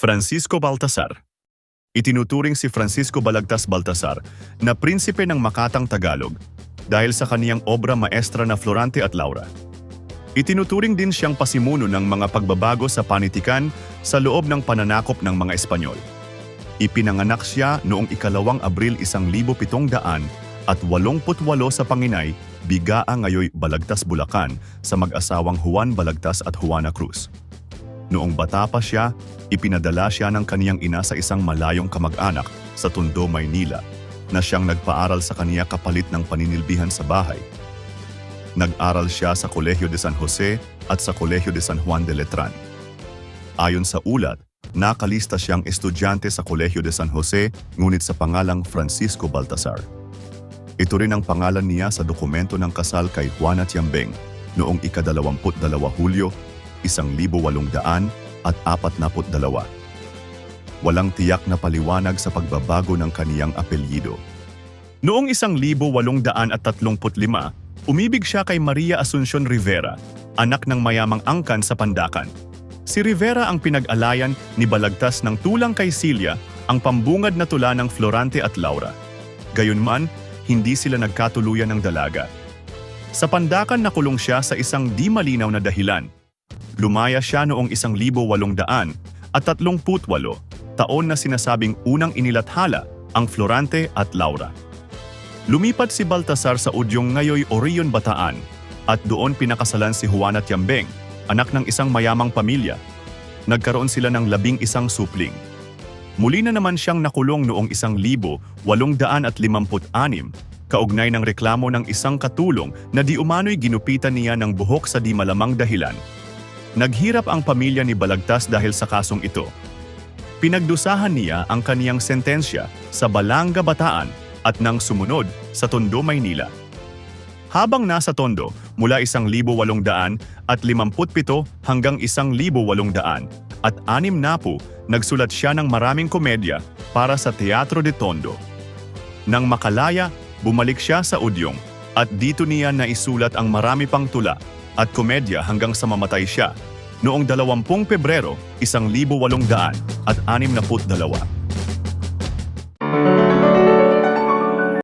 Francisco Baltasar Itinuturing si Francisco Balagtas Baltasar na prinsipe ng Makatang Tagalog dahil sa kaniyang obra maestra na Florante at Laura. Itinuturing din siyang pasimuno ng mga pagbabago sa panitikan sa loob ng pananakop ng mga Espanyol. Ipinanganak siya noong ikalawang Abril 1700 at 88 sa Panginay, Bigaa ngayoy Balagtas Bulacan sa mag-asawang Juan Balagtas at Juana Cruz. Noong bata pa siya, ipinadala siya ng kaniyang ina sa isang malayong kamag-anak sa Tondo, Maynila na siyang nagpaaral sa kaniya kapalit ng paninilbihan sa bahay. Nag-aral siya sa Kolehiyo de San Jose at sa Kolehiyo de San Juan de Letran. Ayon sa ulat, nakalista siyang estudyante sa Kolehiyo de San Jose ngunit sa pangalang Francisco Baltasar. Ito rin ang pangalan niya sa dokumento ng kasal kay Juana Tiambeng noong ikadalawamput dalawa Hulyo, at. Walang tiyak na paliwanag sa pagbabago ng kaniyang apelyido. Noong isang libo walong daan at tatlumput lima, umibig siya kay Maria Asuncion Rivera, anak ng mayamang angkan sa Pandakan. Si Rivera ang pinag-alayan ni Balagtas ng tulang kay Celia, ang pambungad na tula ng Florante at Laura. Gayunman, hindi sila nagkatuluyan ng dalaga. Sa Pandakan nakulong siya sa isang di malinaw na dahilan. Lumaya siya noong isang libo walong daan at tatlongput walo, taon na sinasabing unang inilathala ang Florante at Laura. Lumipat si Baltasar sa udyong ngayoy Orion Bataan at doon pinakasalan si Juana Tiambeng, anak ng isang mayamang pamilya. Nagkaroon sila ng labing isang supling. Muli na naman siyang nakulong noong isang libo walong daan at limamput anim, kaugnay ng reklamo ng isang katulong na di umano'y ginupitan niya ng buhok sa di malamang dahilan. Naghirap ang pamilya ni Balagtas dahil sa kasong ito. Pinagdusahan niya ang kaniyang sentensya sa Balanga Bataan at nang sumunod sa Tondo, Maynila. Habang nasa Tondo, mula isang libo walong daan at limamput pito hanggang isang libo walong daan at anim na po, nagsulat siya ng maraming komedya para sa Teatro de Tondo. Nang makalaya, bumalik siya sa Udyong at dito niya naisulat ang marami pang tula at komedya hanggang sa mamatay siya noong 20 Pebrero 1862.